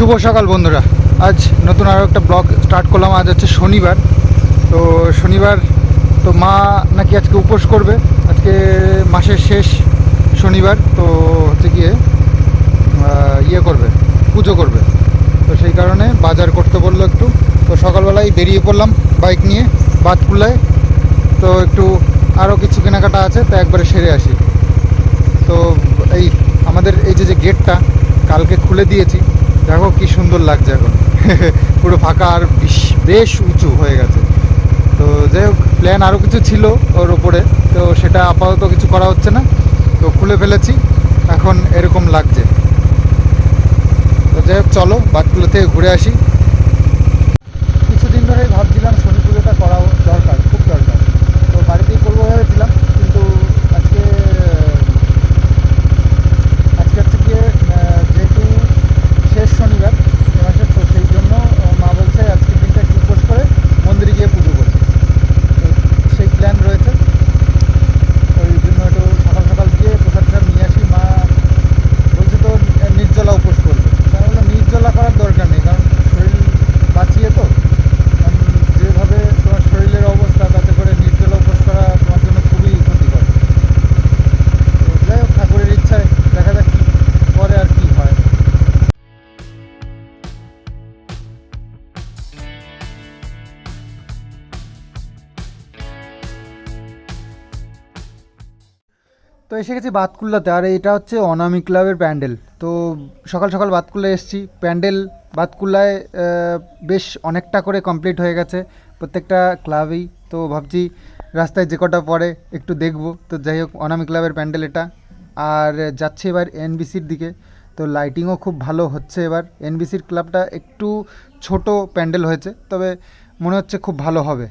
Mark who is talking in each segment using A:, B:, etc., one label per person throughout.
A: শুভ সকাল বন্ধুরা। আজ নতুন আরও একটা ব্লগ স্টার্ট করলাম। আজ হচ্ছে শনিবার। তো শনিবার তো মা নাকি আজকে উপোস করবে। আজকে মাসের শেষ শনিবার। তো হচ্ছে গিয়ে ইয়ে করবে, পুজো করবে। তো সেই কারণে বাজার করতে বলল একটু। তো সকালবেলায় বেরিয়ে পড়লাম বাইক নিয়ে বাতকুলায়। তো একটু আরও কিছু কেনাকাটা আছে, তো একবারে সেরে আসি। তো এই আমাদের এই যে যে গেটটা কালকে খুলে দিয়েছি। দেখো কি সুন্দর লাগছে এখন। পুরো ফাঁকা আর বিশ- উঁচু হয়ে গেছে। তো যাই হোক প্ল্যান আরও কিছু ছিল ওর ওপরে। তো সেটা আপাতত কিছু করা হচ্ছে না। তো খুলে ফেলেছি। এখন এরকম লাগছে। তো যাই হোক, চলো বাতকুলো থেকে ঘুরে আসি। কিছুদিন ধরেই ভাবছিলাম শনি পুজোটা করা দরকার, খুব দরকার। তো বাড়িতেই করব ভেবেছিলাম। তো এসে গেছি বাতকুল্লাতে, আর এটা হচ্ছে অনামি ক্লাবের প্যান্ডেল। তো সকাল সকাল বাতকুল্লা এসেছি। প্যান্ডেল বাতকুল্লায় বেশ অনেকটা করে কমপ্লিট হয়ে গেছে প্রত্যেকটা ক্লাবেই। তো ভাবছি রাস্তায় যে কটা পড়ে একটু দেখব। তো যাই হোক, অনামি ক্লাবের প্যান্ডেল এটা। আর যাচ্ছে এবার এনবিসির দিকে। তো লাইটিংও খুব ভালো হচ্ছে এবার। এনবিসির ক্লাবটা একটু ছোট প্যান্ডেল হয়েছে, তবে মনে হচ্ছে খুব ভালো হবে।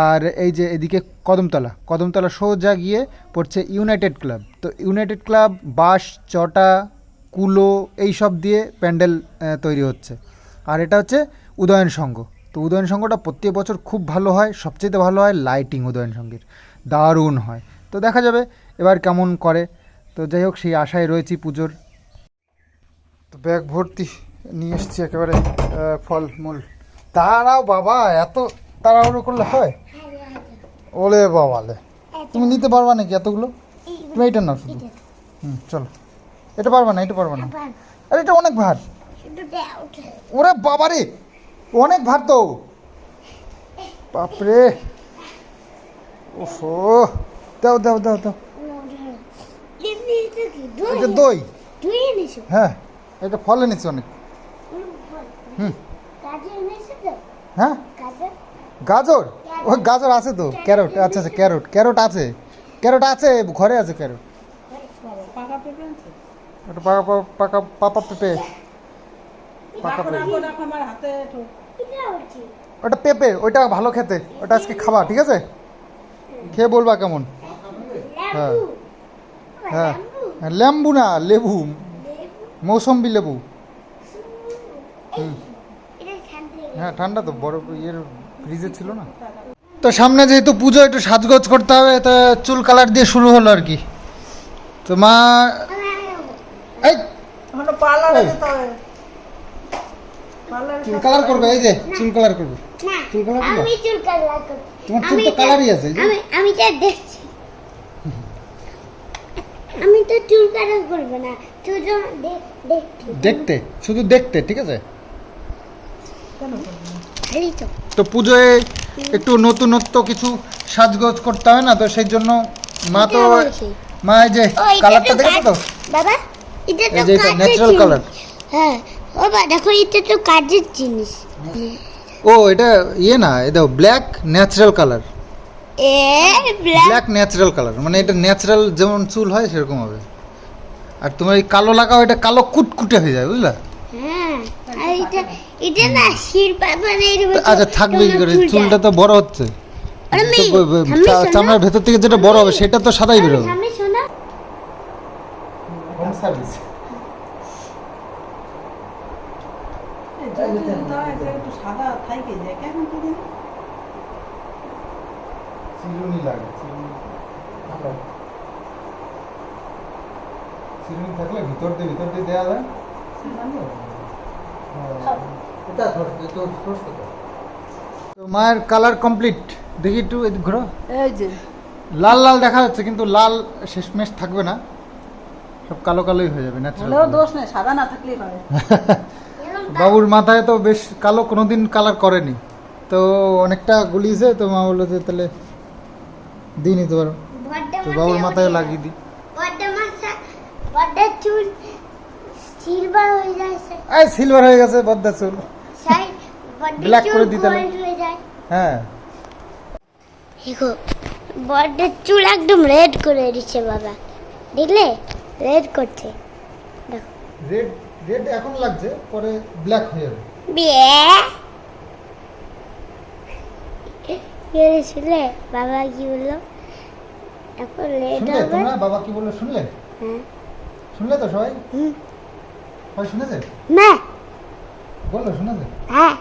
A: আর এই যে এদিকে কদমতলা কদমতলা সোজা গিয়ে পড়ছে ইউনাইটেড ক্লাব তো ইউনাইটেড ক্লাব বাঁশ চটা কুলো এই সব দিয়ে প্যান্ডেল তৈরি হচ্ছে। আর এটা হচ্ছে উদয়ন সংঘ। তো উদয়ন সংঘটা প্রত্যেক বছর খুব ভালো হয় সবচেয়ে ভালো হয় লাইটিং উদয়ন সংঘের। দারুণ হয়। তো দেখা যাবে এবার কেমন করে। তো যাই হোক সেই আশায় রয়েছি পুজোর। তো ব্যাগ ভর্তি নিয়ে এসছি একেবারে আহ, ফলমূল। তারাও বাবা এত তাড়াহুড়ো করলে হয়? ওলে বাবালে তুমি নিতে পারবা নাকি এতগুলো? তুমি এইটা নাও শুধু। হুম চলো। এটা পারবা না এটা পারবা না। আরে এটা অনেক ভার। ওরে বাবারে অনেক ভার তো। বাপরে। ওহো দাও দাও দাও দাও। এটা দই? হ্যাঁ এটা ফল এনেছি অনেক। হুম। হ্যাঁ। গাজর? ও গাজর আছে তো। ক্যারট আচ্ছা আচ্ছা ক্যারট। ক্যারট আছে। ক্যারট আছে ঘরে আছে ক্যারট। ওটা পাকা পাকা পাপা। পাকা পেঁপে। ওটা পেঁপে ওইটা ভালো খেতে। ওটা আজকে খাবা ঠিক আছে? খেয়ে বলবা কেমন? হ্যাঁ। হ্যাঁ। হ্যাঁ, লেম্বু না লেবু। মৌসম্বি লেবু। হুম। হ্যাঁ ঠান্ডা তো বরফ ইয়ের ফ্রিজে ছিল না? তো সামনে যেহেতু পুজো একটু সাজগোজ করতে হবে তো চুল কালার দিয়ে শুরু হলো আর কি। তো মা এই!
B: এখনও পার্লারে যেতে হবে।
A: চুল কালার করবে এই যে চুল কালার করবে।
C: না
A: চুল কালার করবা?
C: আমি চুল কালার করব।
A: তোমার চুল তো কালারই আছে
C: আমি আমি যা দেখছি। আমি তো চুল কালার করব না শুধু দেখ দেখছি
A: দেখতে শুধু দেখতে ঠিক আছে?
B: কেন করবি?
C: তো।
A: তো পুজোয় একটু নতুনত্ব কিছু সাজগোজ করতে হয় না? তো সেই জন্য মা তো মা এই যে কালারটা দেখো তো
C: বাবা এটা তো
A: ন্যাচারাল কালার
C: হ্যাঁ বাবা দেখো এটা তো কাজের জিনিস।
A: ও এটা ইয়ে না এটা ব্ল্যাক ন্যাচারাল কালার
C: এ ব্ল্যাক
A: ন্যাচারাল কালার মানে এটা ন্যাচারাল যেমন চুল হয় সেরকম হবে। আর তোমার এই কালো লাগাও এটা কালো কুটকুটে হয়ে যায় বুঝলা?
C: হ্যাঁ আর এটা না শির পাবা না এর
A: তো আচ্ছা থাকবে কি করে চুলটা তো বড় হচ্ছে? চামড়ার ভেতর থেকে যেটা বড় হবে সেটা তো সাদাই বেরোবে। থাকলে। ভিতর দিয়ে ভিতর দিয়ে দেওয়া যায়। তো মায়ের কালার কমপ্লিট দেখি একটু এদিক ঘোরো।
B: এই যে।
A: লাল লাল দেখা যাচ্ছে কিন্তু লাল শেষমেশ থাকবে না। সব কালো কালোই হয়ে যাবে ন্যাচারাল
B: দোষ নেই সাদা না থাকলেই হয়
A: বাবুর মাথায় তো বেশ কালো কোনোদিন কালার করেনি। তো অনেকটা গুলিয়েছে তো মা বলল যে তাহলে দিয়ে নিতে পারো। তো বাবুর মাথায় লাগিয়ে দিই
C: বড্ড মাথা বড্ড চুল সিলভার হয়ে যায়
A: এই সিলভার হয়ে গেছে বদ্দা চুল।
C: চুল
A: করে দিতে
C: হয়ে দেখো চুল একদম রেড করে দিচ্ছে বাবা। দেখলে? রেড করছে। দেখো।
A: রেড রেড এখন লাগছে পরে ব্ল্যাক হয়ে যাবে।
C: বিয়ে? কি শুনলে? বাবা কি বলল? এখন লেট হবে।
A: বাবা কি বলল শুনলে?
C: হ্যাঁ।
A: শুনলে তো সবাই?
C: হুম।
A: শুনেছে
C: না
A: বলল শুনেছে
C: হ্যাঁ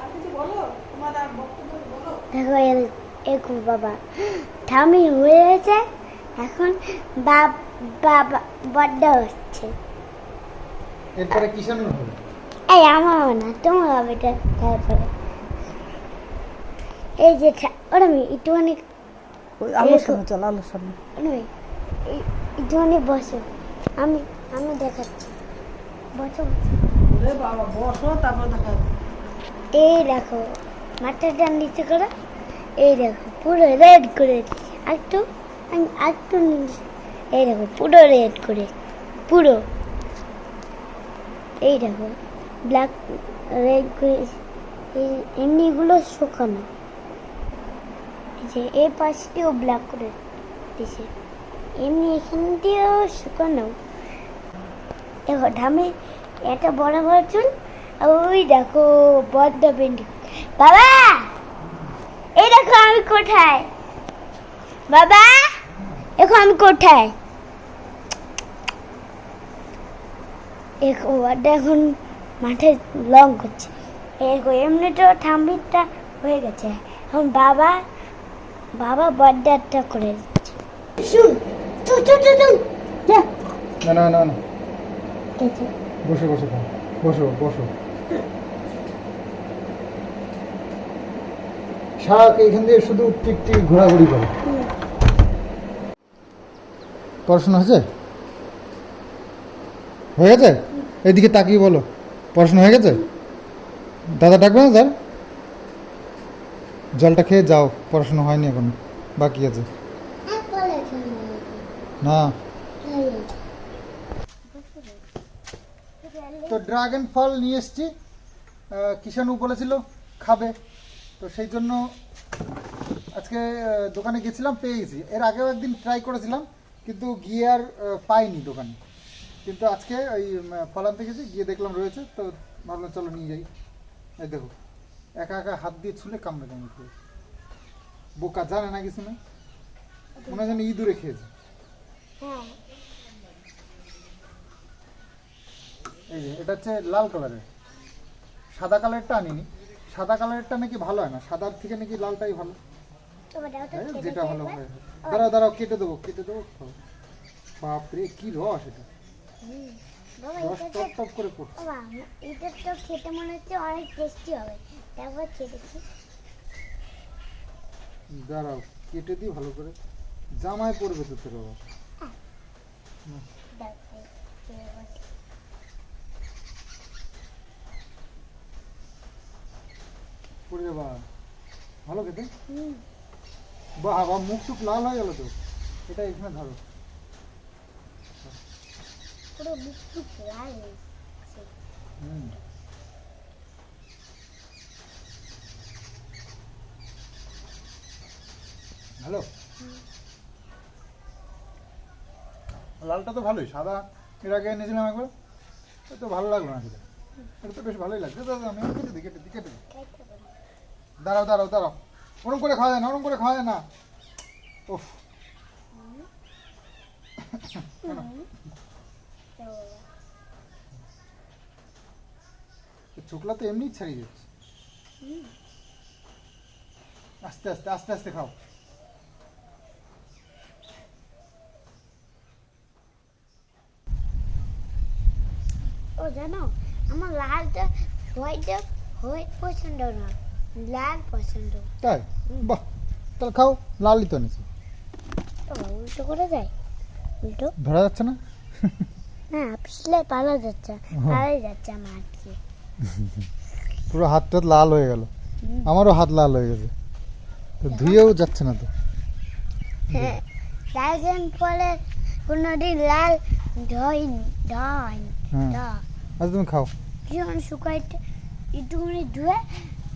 B: আর কিছু বলো তোমার আর বক্তব্য বলো
C: দেখো এরকম বাবা ঠামি হয়ে গেছে এখন বাবা বড্ড হচ্ছে
A: এরপরে কিষাণুর হবে
C: এই আমারও না তোমার হবে এটা তারপরে এই যে ওরা আমি একটুখানি
B: ওই
C: আলোচনা,
B: চল আলোচনা
C: নই একটুখানি বসো আমি আমি দেখাচ্ছি। বসো।
B: বাবা বসো তারপর দেখা।
C: এই দেখো মাথাটা নিচে করো। এই দেখো পুরো রেড করে দিচ্ছি একটু আমি একটু এই দেখো পুরো রেড করে। পুরো। এই দেখো ব্ল্যাক রেড করে এই এমনিগুলো শুকানো। যে এই পাশটিও ব্ল্যাক করে দিছে এমনি এখান দিয়েও শুকানো। দেখো ধামে একটা বড় বড় চুল ওই দেখো বদ্ধ পেন্টি বাবা! এই দেখো আমি কোথায়? বাবা! দেখো আমি কোথায়? এখন মাঠে লং করছে। এরকম এমনিটা ঠাম্বিটা হয়ে গেছে। এখন বাবা বাবা বড্ডারটা করে দিচ্ছে। শুন
A: না না না না। বসে বসে খাও বসো বসো। সারা এখান দিয়ে শুধু টিক টিক ঘোরাঘুরি করে। পড়াশোনা হয়েছে? হয়ে গেছে? এদিকে তাকিয়ে বলো পড়াশোনা হয়ে গেছে? দাদা ডাকবে না স্যার? জলটা খেয়ে যাও পড়াশোনা হয়নি এখন বাকি আছে। না। তো ড্রাগন ফল নিয়ে এসছি। কিষাণু বলেছিল খাবে। তো সেই জন্য আজকে দোকানে গেছিলাম পেয়ে গেছি। এর আগেও একদিন ট্রাই করেছিলাম কিন্তু গিয়ে আর পাইনি দোকানে। কিন্তু আজকে ওই উম, ফল আনতে গেছি গিয়ে দেখলাম রয়েছে তো ভাবলাম চলো নিয়ে যাই। এই দেখো একা একা হাত দিয়ে ছুলে কামড়ে কামড়ে বোকা জানে না কিছু না মনে হয় যেন ইঁদুরে খেয়েছে। এই যে এটা হচ্ছে লাল কালারের সাদা কালারটা আনিনি সাদা কালারেরটা নাকি ভালো হয় না? সাদার থেকে নাকি লালটাই ভালো?
C: খেতে
A: যেটা ভালো। হয়। দাঁড়াও দাঁড়াও কেটে দেবো কেটে দেবো। বাপরে কি রস এটা।
C: হুম।
A: রস টপ টপ করে পড়ছে।
C: এটা তো খেতে মনে হচ্ছে অনেক টেস্টি হবে। তারপর খেয়ে দেখি।
A: দাঁড়াও কেটে দিই ভালো করে। জামায় পড়বে তো তোর
C: দেখো।
A: পড়ে যাবা ভালো খেতে। বাহ মুখ টুক লাল হয়ে গেল তো। এটা এখানে ধরো।
C: পুরো বিস্কুট লাল
A: হুম। ভালো? লালটা তো ভালোই সাদা এর আগে এনেছিলাম একবার তো ভালো লাগল না সেটা এটা তো বেশ ভালোই লাগছে। দাদা আমি কেটে দিই কেটে দিই কেটে দিই। দাঁড়াও দাঁড়াও দাঁড়াও। ওরম করে খাওয়া যায় না ওরম করে খাওয়া যায় না। উফ।
C: তো,
A: ছোকলা তো এমনিই ছাড়িয়ে যাচ্ছে। আস্তে আস্তে আস্তে আস্তে খাও।
C: জানো? আমার লালটা হোয়াইটটা হোয়াইট পছন্দ না লাল পছন্দ।
A: তাই? বাহ তাহলে খাও লালই তো নিচে
C: তো উল্টো করে যায় উল্টো?
A: ধরা যাচ্ছে না?
C: না পিছলে পালা যাচ্ছে। পালাই যাচ্ছে আমার আজকে।
A: পুরো হাত টাত লাল হয়ে গেল। আমারও হাত লাল হয়ে গেছে। তো ধুয়েও যাচ্ছে না তো।
C: হ্যাঁ লালজন পরে কোনোদিন লাল ধয়নি ধয়নি
A: হ্যাঁ।
C: ধ
A: আচ্ছা তুমি খাও।
C: যখন শুকাইতে একটুখানি ধুয়ে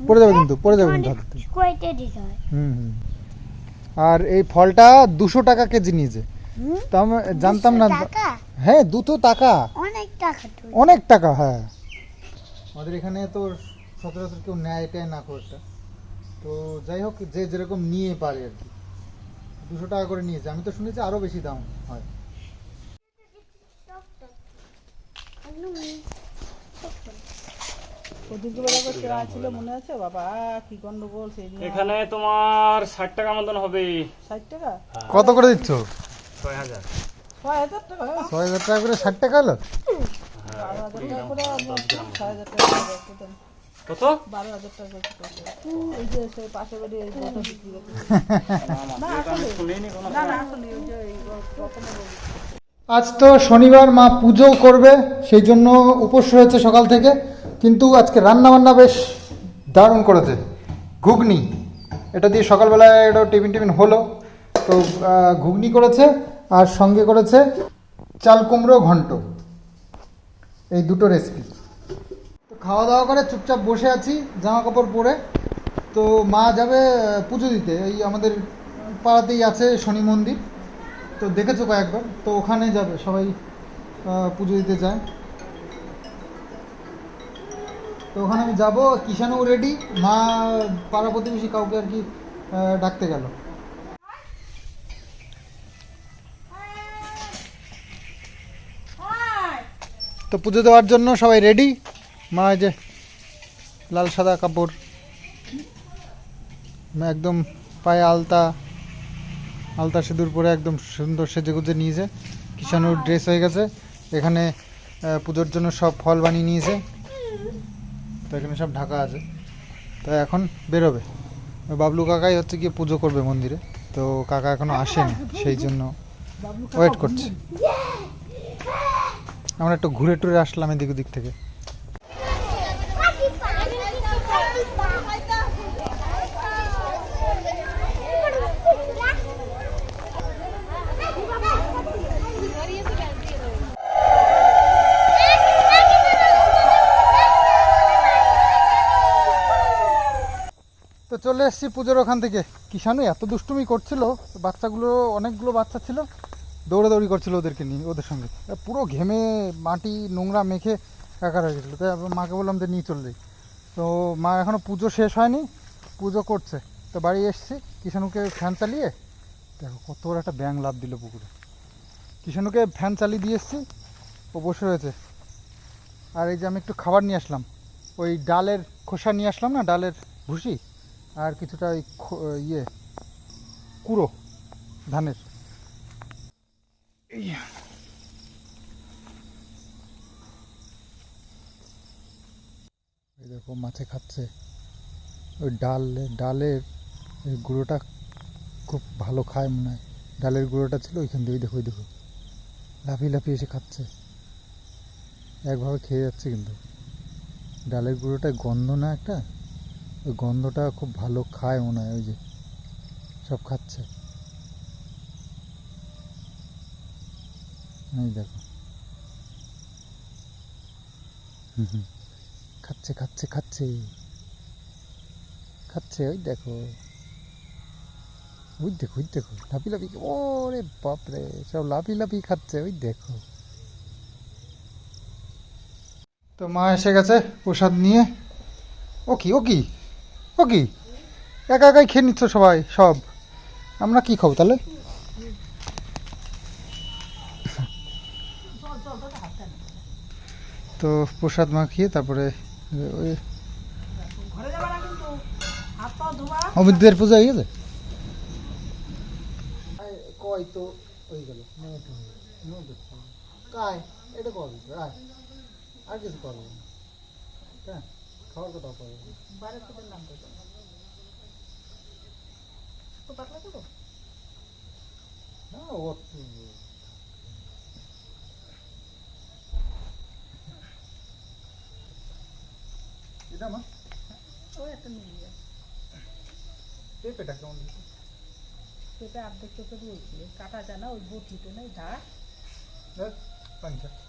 A: পড়ে যাবে কিন্তু, পড়ে যাবে কিন্তু।
C: শুকাইতে দিতে হয়।
A: হুম হুম। আর এই ফলটা দুশো টাকা কেজি নিয়েছে? তা আমি জানতাম না হ্যাঁ দুটো টাকা।
C: অনেক টাকা
A: অনেক টাকা হ্যাঁ। আমাদের এখানে তো সচরাচর কেউ নেয় টেয় না একটা। তো যাই হোক যে যেরকম নিয়ে পারে আর কি। দুশো টাকা করে নিয়েছে। আমি তো শুনেছি আরও বেশি দাম হয়
B: ওদিকে বেলা করে চড়া ছিল মনে আছে? বাবা কি গন্ডগোল সেই
D: এখানে তোমার ষাট টাকা মতন হবে।
B: ষাট টাকা?
A: কত করে দিচ্ছ?
D: ছয় হাজার।
B: ছয় হাজার টাকা?
A: ছয় হাজার টাকা করে ষাট টাকা হলো?
B: দিতাম।
D: কত?
B: বারো হাজার টাকা এই যে পাশে বাড়ি এই বিক্রি করতে না আসলে না না আসলে ওই যে।
A: আজ তো শনিবার, মা পুজো করবে, সেই জন্য উপোস রয়েছে সকাল থেকে। কিন্তু আজকে রান্না বান্না বেশ দারুণ করেছে। ঘুগনি, এটা দিয়ে সকালবেলায় একটা টিফিন টিফিন হলো। তো ঘুগনি করেছে, আর সঙ্গে করেছে চাল কুমড়ো ঘন্ট। এই দুটো রেসিপি তো খাওয়া দাওয়া করে চুপচাপ বসে আছি জামা কাপড় পরে। তো মা যাবে পুজো দিতে। এই আমাদের পাড়াতেই আছে শনি মন্দির। তো দেখেছ কয়েকবার? তো ওখানে যাবে, সবাই পুজো দিতে যায় তো ওখানে আমি যাব, কিষানও রেডি মা পাড়া প্রতিবেশী কাউকে আর কি ডাকতে গেল। তো পুজো দেওয়ার জন্য সবাই রেডি মা যে লাল সাদা কাপড়, একদম পায়ে আলতা আলতা সিঁদুর পরে একদম সুন্দর সেজে গুজে নিয়েছে কিষানুর ড্রেস হয়ে গেছে। এখানে পুজোর জন্য সব ফল বানিয়ে নিয়েছে তো এখানে সব ঢাকা আছে। তো এখন বেরোবে। বাবলু কাকাই হচ্ছে গিয়ে পুজো করবে মন্দিরে। তো কাকা এখনও আসেনি সেই জন্য ওয়েট করছে। আমরা একটু ঘুরে টুরে আসলাম এদিক ওদিক থেকে। চলে এসেছি পুজোর ওখান থেকে। কিষানু এত দুষ্টুমি করছিল, বাচ্চাগুলো, অনেকগুলো বাচ্চা ছিল, দৌড়াদৌড়ি করছিল ওদেরকে নিয়ে, ওদের সঙ্গে। পুরো ঘেমে মাটি, নোংরা মেখে একার হয়ে গেছিল। তাই মাকে বললাম যে, নিয়ে চল যাই। তো মা এখনও পুজো শেষ হয়নি, পুজো করছে। তো বাড়ি এসেছি কিষানুকে ফ্যান চালিয়ে, দেখো কত বড় একটা ব্যাং লাভ দিল পুকুরে। কিষানুকে ফ্যান চালিয়ে দিয়ে এসেছি, ও বসে রয়েছে। আর এই যে আমি একটু খাবার নিয়ে আসলাম, ওই ডালের খোসা নিয়ে আসলাম না, ডালের ভুসি? আর কিছুটা ওই খো- ইয়ে কুড়ো ধানের। এই। দেখো মাছে খাচ্ছে। ওই ডাল ডালের গুঁড়োটা খুব ভালো খায় মনে হয়। ডালের গুঁড়োটা ছিল ওইখান দিয়ে দেখো ওই দেখো। লাফিয়ে লাফিয়ে এসে খাচ্ছে। একভাবে খেয়ে যাচ্ছে কিন্তু। ডালের গুঁড়োটা গন্ধ না একটা ওই গন্ধটা খুব ভালো খায় মনে হয় ওই যে সব খাচ্ছে। এই দেখো। খাচ্ছে খাচ্ছে খাচ্ছে। খাচ্ছে ওই দেখো। ওই দেখো ওই দেখো লাফি লাফি ওরে বাপরে সব লাফি লাফি খাচ্ছে ওই দেখো। তো মা এসে গেছে প্রসাদ নিয়ে। ও কি ও কি? ও কি? একা একাই খেয়ে নিচ্ছ সবাই, সব? আমরা কি খাব তাহলে? তো প্রসাদ মাখিয়ে তারপরে, ওই অমিতদের পূজা হয়ে গেছে? আর কিছু পারব না হ্যাঁ। খাওয়ার কথা পারব
B: বারের ফুটের নাম তো জানো। তো পাতলা করো
A: না ও এটা মা
B: ওই একটা নিয়ে যায়
A: পেঁপেটা কেমন দিচ্ছে
B: সেটা অর্ধেক চোখে বলছিল কাটা যায় না ওই বটিতে নেই ধার
A: পাঞ্চা মিষ্টি না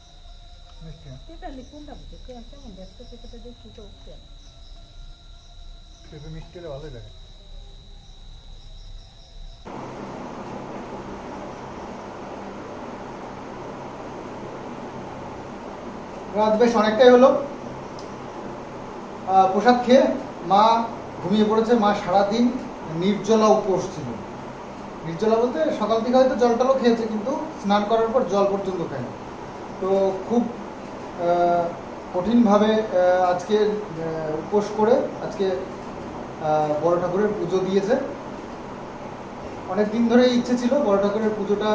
A: রাত বেশ অনেকটাই হলো। প্রসাদ খেয়ে মা ঘুমিয়ে পড়েছে। মা সারাদিন নির্জলা উপোস ছিল। নির্জলা বলতে সকাল থেকে হয়তো জলটাও খেয়েছে, কিন্তু স্নান করার পর জল পর্যন্ত খায়নি। তো খুব কঠিনভাবে আজকে উপোস করে আজকে বড় ঠাকুরের পুজো দিয়েছে। অনেক দিন ধরেই ইচ্ছে ছিল বড় ঠাকুরের পুজোটা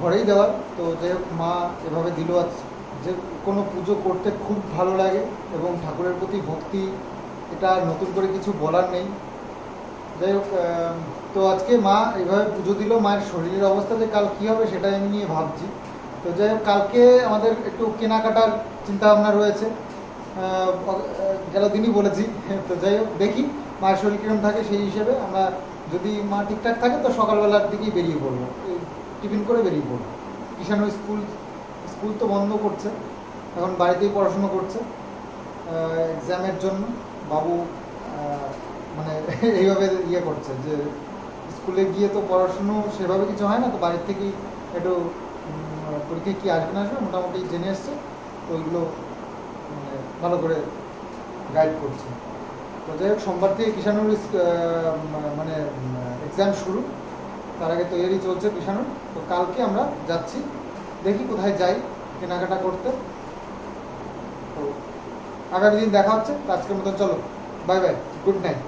A: ঘরেই দেওয়ার। তো যাই হোক, মা এভাবে দিল আজ যে কোনো পুজো করতে খুব ভালো লাগে এবং ঠাকুরের প্রতি ভক্তি, এটা নতুন করে কিছু বলার নেই। যাই হোক তো আজকে মা এইভাবে পুজো দিল, মায়ের শরীরের অবস্থা যে কাল কী হবে সেটাই আমি নিয়ে ভাবছি। তো যাই হোক, কালকে আমাদের একটু কেনাকাটার চিন্তা ভাবনা রয়েছে গেল দিনই বলেছি। তো যাই হোক, দেখি মায়ের শরীর কিরম থাকে সেই হিসেবে। আমরা যদি মা ঠিকঠাক থাকে, তো সকালবেলার দিকেই বেরিয়ে পড়ব। টিফিন করে বেরিয়ে পড়ব। কিষানো স্কুল স্কুল তো বন্ধ করছে। এখন বাড়িতেই পড়াশুনো করছে। এক্সামের জন্য বাবু মানে এইভাবে ইয়ে করছে যে স্কুলে গিয়ে তো পড়াশুনো সেভাবে কিছু হয় না, তো বাড়ির থেকেই একটু পরীক্ষায় কী আসবে না আসবে মোটামুটি জেনে এসছে, তো ওইগুলো মানে ভালো করে গাইড করছে। তো যাই হোক, সোমবার থেকে কিষানুর মানে এক্সাম শুরু। তার আগে তৈরি চলছে কিষানুর তো কালকে আমরা যাচ্ছি, দেখি কোথায় যাই কেনাকাটা করতে। তো আগামী দিন দেখা হচ্ছে। আজকের মতন চলো বাই বাই গুড নাইট